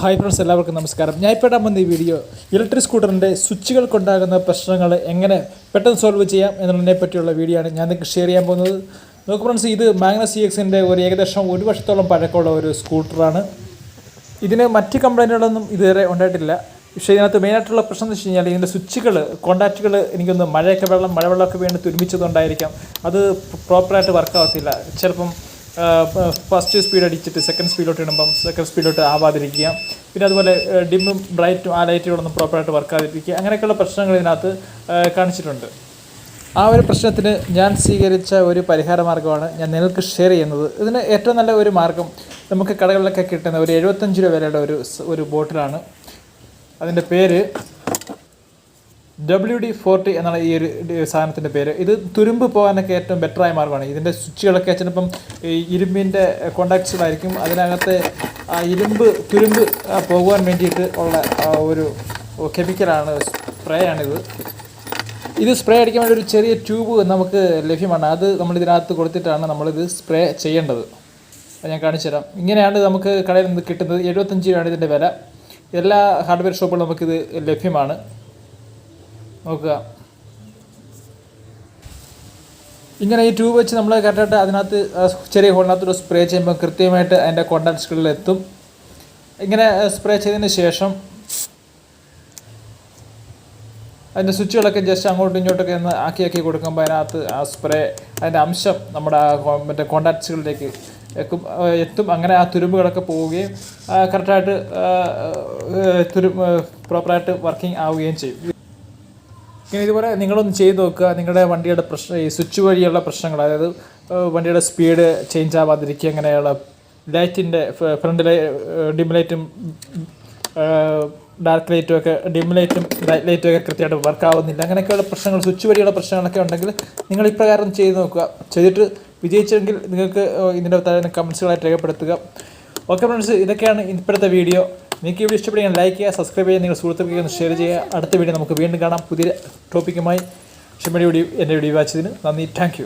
Hi friends എല്ലാവർക്കും നമസ്കാരം. ഞാൻ ഇപ്പോൾ ഇടാൻ വന്ന ഈ വീഡിയോ ഇലക്ട്രിക് സ്കൂട്ടറിന്റെ സ്വിച്ചുകൾക്കുണ്ടാകുന്ന പ്രശ്നങ്ങൾ എങ്ങനെ പെട്ടെന്ന് സോൾവ് ചെയ്യാം എന്നതിനെ പറ്റിയുള്ള വീഡിയോ ആണ് ഞാൻ നിങ്ങൾക്ക് ഷെയർ ചെയ്യാൻ പോകുന്നത്. നോക്ക് ഫ്രണ്ട്സ് ഇത് മാഗ്നസ് സി എക്സിന്റെ ഒരു ഏകദേശം ഒരു വർഷത്തോളം പഴക്കമുള്ള ഒരു സ്കൂട്ടറാണ്. ഇതിന് മറ്റ് കംപ്ലൈന്റുകളൊന്നും ഇതുവരെ ഉണ്ടായിട്ടില്ല. പക്ഷേ ഇതിനകത്ത് മെയിനായിട്ടുള്ള പ്രശ്നം എന്ന് വെച്ച് കഴിഞ്ഞാൽ ഇതിന്റെ സ്വിച്ചുകൾ കോണ്ടാക്റ്റുകൾ എനിക്കൊന്ന് മഴയൊക്കെ വെള്ളം മഴവെള്ളമൊക്കെ വേണ്ടി തുരുമിച്ചതുകൊണ്ടായിരിക്കാം അത് പ്രോപ്പറായിട്ട് വർക്ക് ആവത്തില്ല. ചിലപ്പം ഫസ്റ്റ് സ്പീഡ് അടിച്ചിട്ട് സെക്കൻഡ് സ്പീഡിലോട്ട് ഇടുമ്പം സെക്കൻഡ് സ്പീഡിലോട്ട് ആവാതിരിക്കുക. പിന്നെ അതുപോലെ ഡിമ്മും ബ്രൈറ്റും ആ ലൈറ്റുകളൊന്നും പ്രോപ്പറായിട്ട് വർക്കാതിരിക്കുക അങ്ങനെയൊക്കെയുള്ള പ്രശ്നങ്ങൾ ഇതിനകത്ത് കാണിച്ചിട്ടുണ്ട്. ആ ഒരു പ്രശ്നത്തിന് ഞാൻ സ്വീകരിച്ച ഒരു പരിഹാര മാർഗമാണ് ഞാൻ നിങ്ങൾക്ക് ഷെയർ ചെയ്യുന്നത്. ഇതിന് ഏറ്റവും നല്ല ഒരു മാർഗം നമുക്ക് കടകളിലൊക്കെ കിട്ടുന്ന ഒരു എഴുപത്തഞ്ച് രൂപ വിലയുടെ ഒരു ഒരു ബോട്ടിലാണ് അതിന്റെ പേര് ഡബ്ല്യു ഡി ഫോർട്ടി എന്നാണ് ഈ ഒരു സാധനത്തിന്റെ പേര്. ഇത് തുരുമ്പ് പോകാനൊക്കെ ഏറ്റവും ബെറ്ററായ മാർഗമാണ് ഇതിന്റെ സ്വിച്ചുകളൊക്കെ ചിലപ്പം ഈ ഇരുമ്പിന്റെ കോണ്ടാക്ട്സുകളായിരിക്കും അതിനകത്ത് ആ ഇരുമ്പ് തുരുമ്പ് പോകുവാൻ വേണ്ടിയിട്ട് ഉള്ള ഒരു കെമിക്കലാണ് സ്പ്രേ ആണിത് ഇത് സ്പ്രേ അടിക്കാൻ വേണ്ടി ഒരു ചെറിയ ട്യൂബ് നമുക്ക് ലഭ്യമാണ്. അത് നമ്മൾ ഇതിനകത്ത് കൊടുത്തിട്ടാണ് നമ്മളിത് സ്പ്രേ ചെയ്യേണ്ടത്. ഞാൻ കാണിച്ചു തരാം. ഇങ്ങനെയാണ് നമുക്ക് കടയിൽ നിന്ന് കിട്ടുന്നത്. എഴുപത്തഞ്ച് രൂപയാണ് ഇതിന്റെ വില. എല്ലാ ഹാർഡ്വെയർ ഷോപ്പുകളിലും നമുക്കിത് ലഭ്യമാണ്. നോക്കുക. ഇങ്ങനെ ഈ ട്യൂബ് വെച്ച് നമ്മൾ കറക്റ്റായിട്ട് അതിനകത്ത് ചെറിയ ഹോളിനകത്തോട്ട് സ്പ്രേ ചെയ്യുമ്പോൾ കൃത്യമായിട്ട് അതിന്റെ കോണ്ടാക്ട്സുകളിൽ എത്തും. ഇങ്ങനെ സ്പ്രേ ചെയ്തതിന് ശേഷം അതിന്റെ സ്വിച്ചുകളൊക്കെ ജസ്റ്റ് അങ്ങോട്ടും ഇങ്ങോട്ടൊക്കെ ഒന്ന് ആക്കി ആക്കി കൊടുക്കുമ്പോൾ അതിനകത്ത് ആ സ്പ്രേ അതിന്റെ അംശം നമ്മുടെ മറ്റേ കോണ്ടാക്ട്സുകളിലേക്ക് എത്തും. അങ്ങനെ ആ തുരുമ്പുകളൊക്കെ പോവുകയും കറക്റ്റായിട്ട് തുരു പ്രോപ്പറായിട്ട് വർക്കിംഗ് ആവുകയും ചെയ്യും. ഇങ്ങനെ ഇതുപോലെ നിങ്ങളൊന്ന് ചെയ്ത് നോക്കുക. നിങ്ങളുടെ വണ്ടിയുടെ പ്രശ്നം ഈ സ്വിച്ച് വഴിയുള്ള പ്രശ്നങ്ങൾ അതായത് വണ്ടിയുടെ സ്പീഡ് ചേഞ്ച് ആവാതിരിക്കുക അങ്ങനെയുള്ള ലൈറ്റിന്റെ ഫ്രണ്ടിലെ ഡിം ലൈറ്റും ഡാർക്ക് ലൈറ്റും ഒക്കെ ഡിം ലൈറ്റും ലൈറ്റ് ലൈറ്റും ഒക്കെ കൃത്യമായിട്ട് വർക്ക് ആവുന്നില്ല. അങ്ങനെയൊക്കെയുള്ള പ്രശ്നങ്ങൾ സ്വിച്ച് വഴിയുള്ള പ്രശ്നങ്ങളൊക്കെ ഉണ്ടെങ്കിൽ നിങ്ങൾ ഇപ്രകാരം ചെയ്ത് നോക്കുക. ചെയ്തിട്ട് വിജയിച്ചെങ്കിൽ നിങ്ങൾക്ക് ഇതിന്റെ താഴെ കമൻസുകളായിട്ട് രേഖപ്പെടുത്തുക. ഓക്കെ ഫ്രണ്ട്സ് ഇതൊക്കെയാണ് ഇപ്പോഴത്തെ വീഡിയോ നിങ്ങൾക്ക് ഇവിടെ വീഡിയോ ഇഷ്ടപ്പെടുകയും ലൈക്ക് ചെയ്യുക സബ്സ്ക്രൈബ് ചെയ്യുക നിങ്ങൾ സുഹൃത്തുക്കൾക്ക് ഷെയർ ചെയ്യുക. അടുത്ത വീഡിയോ നമുക്ക് വീണ്ടും കാണാം. പുതിയ ടോപ്പിക്കുമായി ക്ഷമയുടെ എന്റെ വീഡിയോ വാച്ചതിന് നന്ദി. താങ്ക്